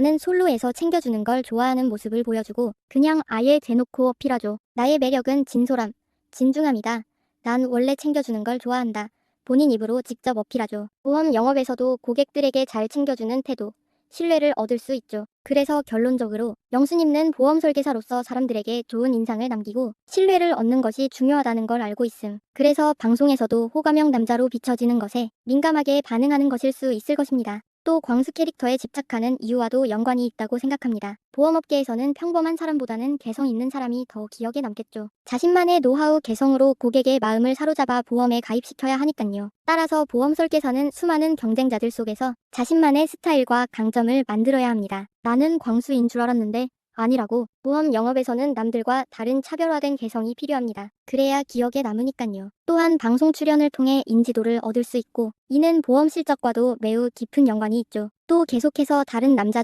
나는 솔로에서 챙겨주는 걸 좋아하는 모습을 보여주고 그냥 아예 대놓고 어필하죠. 나의 매력은 진솔함, 진중함이다. 난 원래 챙겨주는 걸 좋아한다. 본인 입으로 직접 어필하죠. 보험 영업에서도 고객들에게 잘 챙겨주는 태도, 신뢰를 얻을 수 있죠. 그래서 결론적으로 영수님은 보험 설계사로서 사람들에게 좋은 인상을 남기고 신뢰를 얻는 것이 중요하다는 걸 알고 있음. 그래서 방송에서도 호감형 남자로 비춰지는 것에 민감하게 반응하는 것일 수 있을 것입니다. 또 광수 캐릭터에 집착하는 이유와도 연관이 있다고 생각합니다. 보험업계에서는 평범한 사람보다는 개성 있는 사람이 더 기억에 남겠죠. 자신만의 노하우 개성으로 고객의 마음을 사로잡아 보험에 가입시켜야 하니깐요. 따라서 보험 설계사는 수많은 경쟁자들 속에서 자신만의 스타일과 강점을 만들어야 합니다. 나는 광수인 줄 알았는데 아니라고. 보험 영업에서는 남들과 다른 차별화된 개성이 필요합니다. 그래야 기억에 남으니깐요. 또한 방송 출연을 통해 인지도를 얻을 수 있고 이는 보험 실적과도 매우 깊은 연관이 있죠. 또 계속해서 다른 남자